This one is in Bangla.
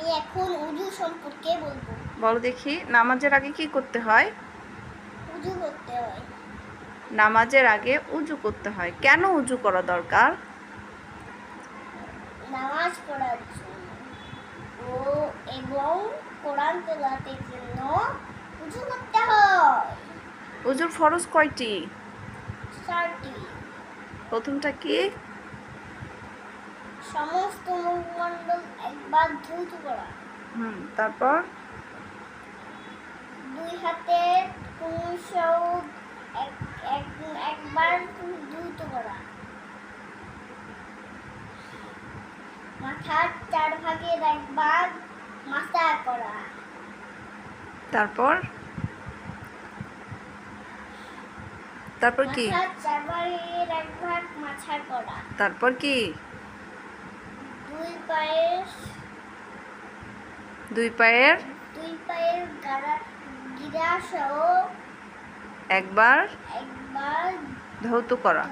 আমি এখন উজু সম্পর্কে বলব। বলো দেখি নামাজের আগে কি করতে হয়? উজু করতে হয়। নামাজের আগে উজু করতে হয়। কেন উজু করা দরকার? নামাজ পড়ার জন্য ও এবং কোরআন তেলাতের জন্য উজু করতে হয়। উজুর ফরজ কয়টি? চারটি। প্রথমটা কি? সমস্ত একবার ধৌত করা। হুম তারপর? দুই কুমিশও এক এক- একবার ধৌত করা। মাথার চার ভাগের এক ভাগ মাথা করা। তারপর? তারপর কি? তারপর কি? দুই পায়ের দুই পায়ের দুই পায়ের গিরা সহ একবার একবার ধৌত করা।